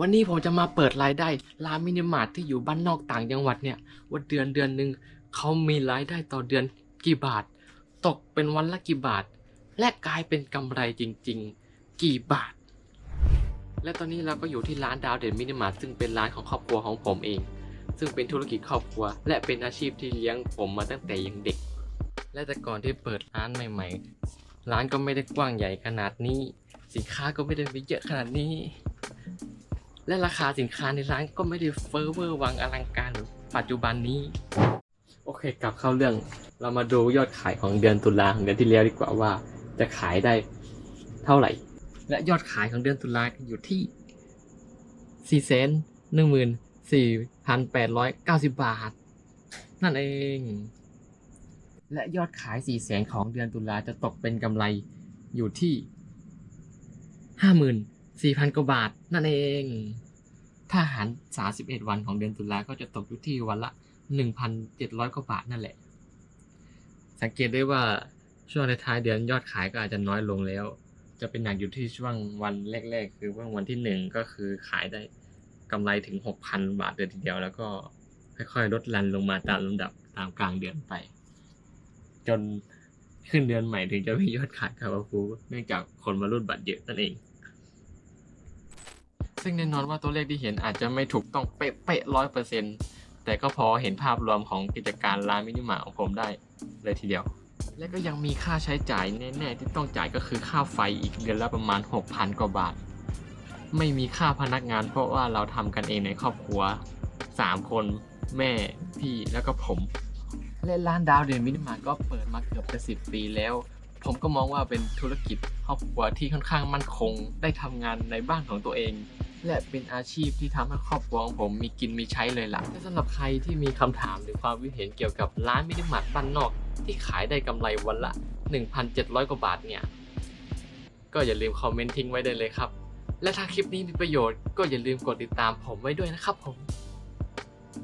วันนี้ผมจะมาเปิดรายได้ร้านมินิมาร์ทที่อยู่บ้านนอกต่างจังหวัดเนี่ยว่าเดือนเดือนหนึ่งเขามีรายได้ต่อเดือนกี่บาท ตกเป็นวันละกี่บาท และกลายเป็นกำไรจริง ๆ กี่บาท และตอนนี้เราก็อยู่ที่ร้านดาวเด่นมินิมาร์ทซึ่งเป็นร้านของครอบครัวของผมเอง ซึ่งเป็นธุรกิจครอบครัว และเป็นอาชีพที่เลี้ยงผมมาตั้งแต่ยังเด็ก และแต่ก่อนที่เปิดร้านใหม่ ๆ ร้านก็ไม่ได้กว้างใหญ่ขนาดนี้ สินค้าก็ไม่ได้มีเยอะขนาดนี้ และราคาสินค้าในร้านก็ไม่ได้เฟอร์เวอร์วังอลังการเหมือนปัจจุบันนี้ โอเคกลับเข้าเรื่อง เรามาดูยอดขายของเดือนตุลาของเดือนที่แล้วดีกว่าว่า จะขายได้เท่าไหร่ และยอดขายของเดือนตุลาอยู่ที่สี่แสนหนึ่งหมื่นสี่พันแปดร้อยเก้าสิบบาท นั่นเอง และยอดขายสี่แสนของเดือนตุลาจะตกเป็นกำไรอยู่ที่ห้าหมื่น สี่พันกว่าบาทนั่นเอง ถ้าหารสาสิบเอ็ดวันของเดือนตุลาก็จะตกอยู่ที่วันละหนึ่งพันเจ็ดร้อยกว่าบาทนั่นแหละ สังเกตได้ว่าช่วงในท้ายเดือนยอดขายก็อาจจะน้อยลงแล้ว จะเป็นหนักอยู่ที่ช่วงวันแรก ๆ คือว่าวันที่หนึ่งก็คือขายได้กำไรถึงหกพันบาทเลยทีเดียว แล้วก็ค่อยๆ ลดลันลงมาตามลำดับตามกลางเดือนไป จนขึ้นเดือนใหม่ถึงจะมียอดขายคาบาฟูเนื่องจากคนมารุ่นบัตรเยอะนั่นเอง ซึ่งแน่นอนว่าตัวเลขที่เห็นอาจจะไม่ถูกต้องเป๊ะๆร้อยเปอร์เซ็นต์แต่ก็พอเห็นภาพรวมของกิจการร้านมินิมาร์ของผมได้เลยทีเดียว และก็ยังมีค่าใช้จ่ายแน่ๆที่ต้องจ่ายก็คือค่าไฟอีกเดือนละประมาณ 6,000 กว่าบาท ไม่มีค่าพนักงาน เพราะว่าเราทำกันเองในครอบครัว 3 คนแม่พี่แล้วก็ผมและร้านดาวเดนมินิมาร์ก็เปิดมาเกือบจะสิบปีแล้ว ผมก็มองว่าเป็นธุรกิจครอบครัวที่ค่อนข้างมั่นคง ได้ทำงานในบ้านของตัวเอง และเป็นอาชีพที่ทำให้ครอบครัวของผมมีกินมีใช้เลยล่ะและสำหรับใครที่มีคำถามหรือความคิดเห็นเกี่ยวกับร้านมินิมาร์ทบ้านนอก ที่ขายได้กำไรวันละ 1,700 กว่าบาทเนี่ย ก็อย่าลืมคอมเมนต์ทิ้งไว้ได้เลยครับ และถ้าคลิปนี้มีประโยชน์ก็อย่าลืมกดติดตามผมไว้ด้วยนะครับผม